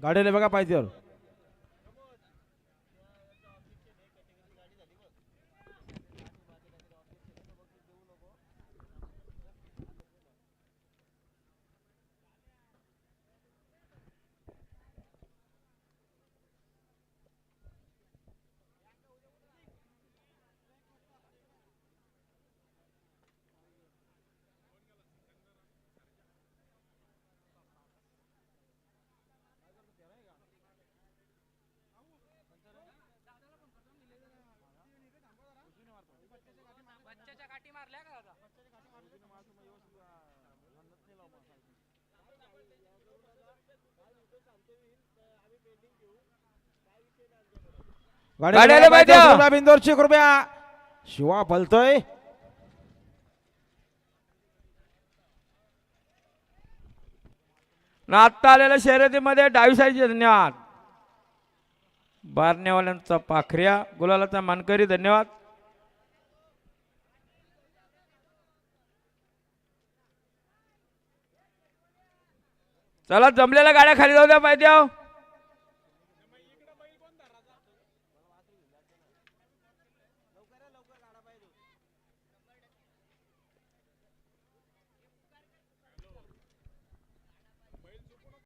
गाडीला बघा पाहिजे पाहिजे. बिंदोरची कृपया. शिवा पलतोय ना आत्ता आलेल्या शर्यतीमध्ये डावी साईडचे धन्यवाद. बारण्यावाल्यांचा पाखऱ्या गुलालाचा मानकरी धन्यवाद. चला जमलेल्या गाड्या खाली जाऊ द्या पाहिजे